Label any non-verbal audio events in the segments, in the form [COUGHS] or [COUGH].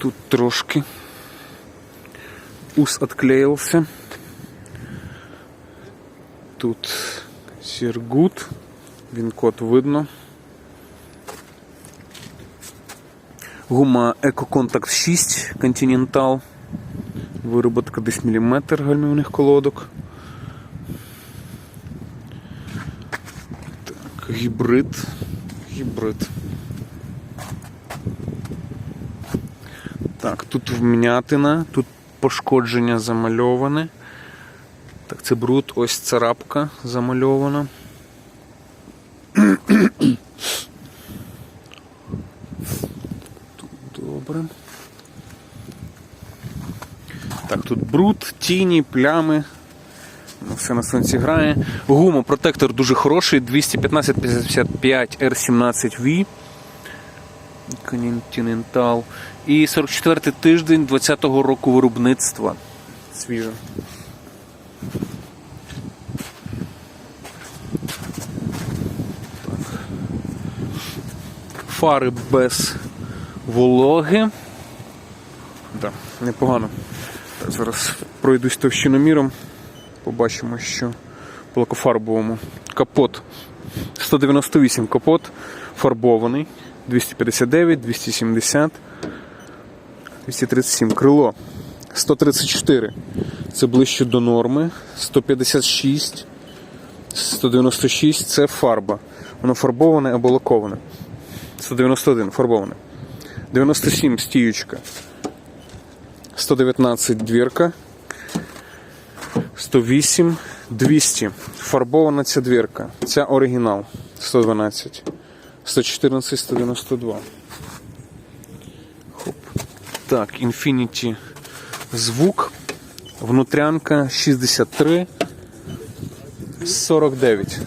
Тут трошки ус отклеился. Тут Сіргут. Винкод видно. Гума Eco-Contact 6 Continental. Вироботка десь міліметр гальмівних колодок. Так, гібрид. Гібрид. Так, тут вм'ятина, тут пошкодження замальоване. Так, це бруд, ось царапка замальована. Тут добре. Так, тут бруд, тіні, плями. Ну, Все на сонці грає. Гума, протектор дуже хороший, 215-55 R17V. Continental. І 44-й тиждень 20-го року виробництва. Свіже. Фари без вологи. Да, непогано. Так, зараз пройдусь товщиноміром. Побачимо, що по лакофарбовому. Капот 198 капот фарбований. 259, 270, 237. Крило 134. Це ближче до норми. 156, 196 це фарба. Воно фарбоване або лаковане. 191 фарбоване. 97 стіючка. 119 двірка. 108, 200. Фарбована ця двірка. Ця оригінал. 112. 114, 192. Хоп. Так, Infinity звук. Внутрянка 63. 49.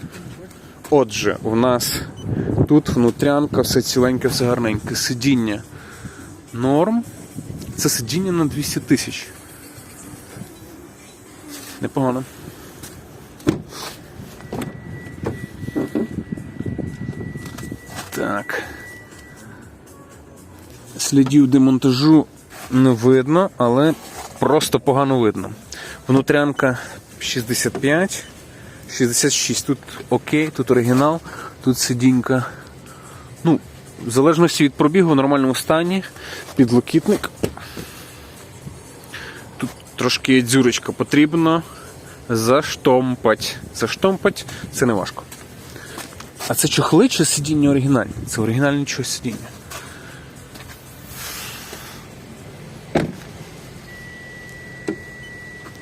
Отже, у нас тут внутрянка, все ціленьке, все гарненьке. Сидіння норм. Це сидіння на 200 тисяч. Непогано. Так. Слідів демонтажу не видно, але просто погано видно. Внутрянка 65, 66. Тут окей, тут оригінал, тут сидінька. Ну, в залежності від пробігу в нормальному стані. Підлокітник. Тут трошки дзюрочка потрібно заштомпать. Заштомпать це не важко. А це чохли чи сидіння оригінальні? Це оригінальні чогось сидіння.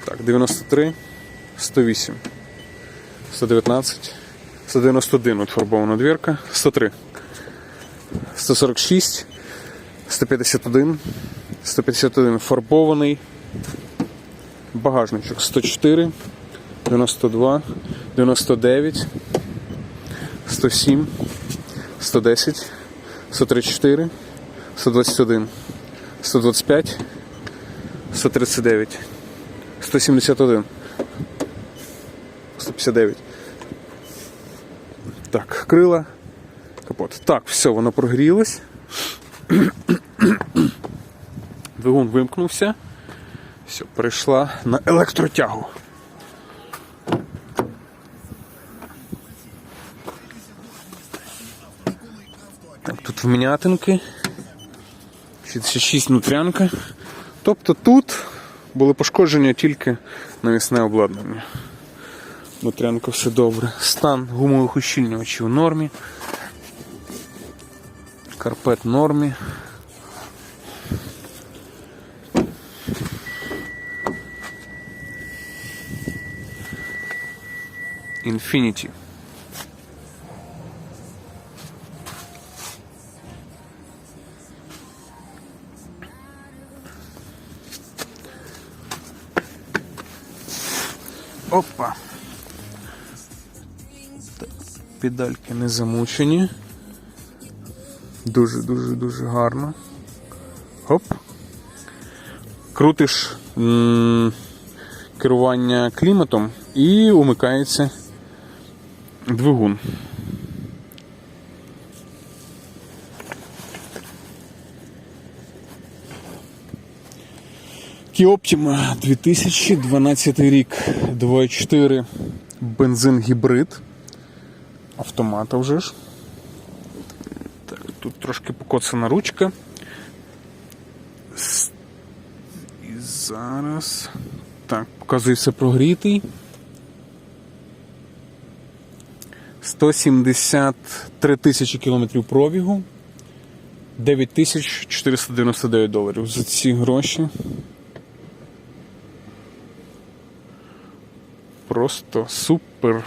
Так, 93, 108, 119, 191 от фарбована двірка, 103, 146, 151, 151 фарбований, багажничок 104, 92, 99, 107, 110, 134, 121, 125, 139, 171, 159. Так, крила, капот. Так, все, воно прогрілось. Двигун вимкнувся. Все, перейшла на електротягу. Так, тут вм'ятинки. 66 внутрянка. Тобто тут були пошкодження тільки навісне обладнання. Внутрянка все добре. Стан гумових ущільнювачів в нормі. Карпет в нормі. Infinity. Опа. Так, Педальки не замучені. Дуже-дуже дуже гарно. Оп. Крутиш керування кліматом і умикається двигун. Kia Optima 2012 рік 2.4 бензин гібрид. Автомата вже ж. Так, тут трошки покоцана ручка. І зараз. Так, показує все прогрітий. 173 тисячі кілометрів пробігу. 9499 доларів за ці гроші. Просто супер.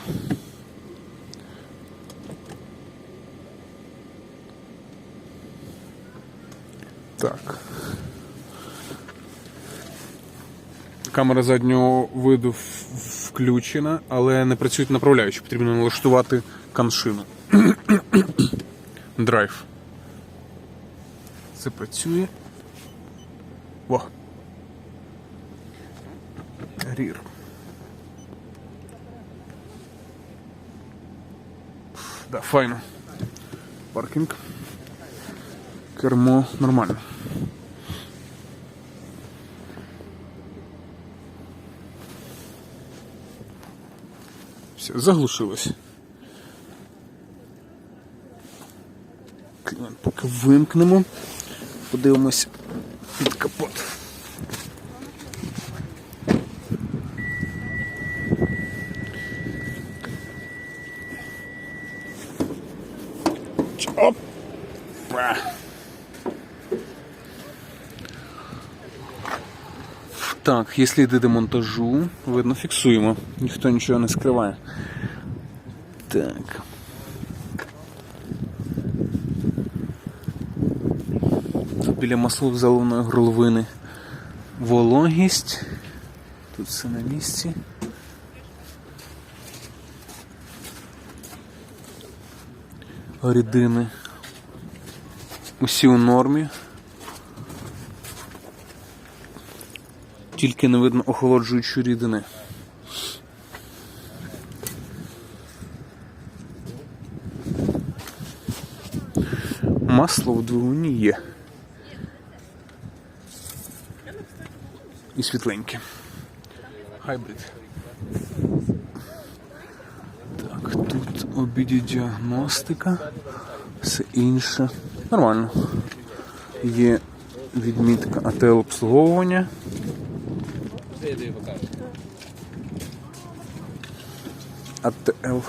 Так. Камера заднього виду включена, але не працюють направляючі. Потрібно налаштувати каншину. [COUGHS] Драйв. Це працює. Во. Рір. Да, файно. Паркінг. Кермо нормально. Все, заглушилось. Поки вимкнемо. Подивимось під капот. Опа! Так, є сліди демонтажу, видно, фіксуємо. Ніхто нічого не скриває. Так. Тут біля масло заливної горловини вологість. Тут все на місці. Рідини. Усі у нормі. Тільки не видно охолоджуючої рідини. Масло в двигуні є. І світленьке. Хайбрид. Так, тут обіді діагностика. Все інше. Нормально. Є відмітка АТЛ обслуговування. АТЛ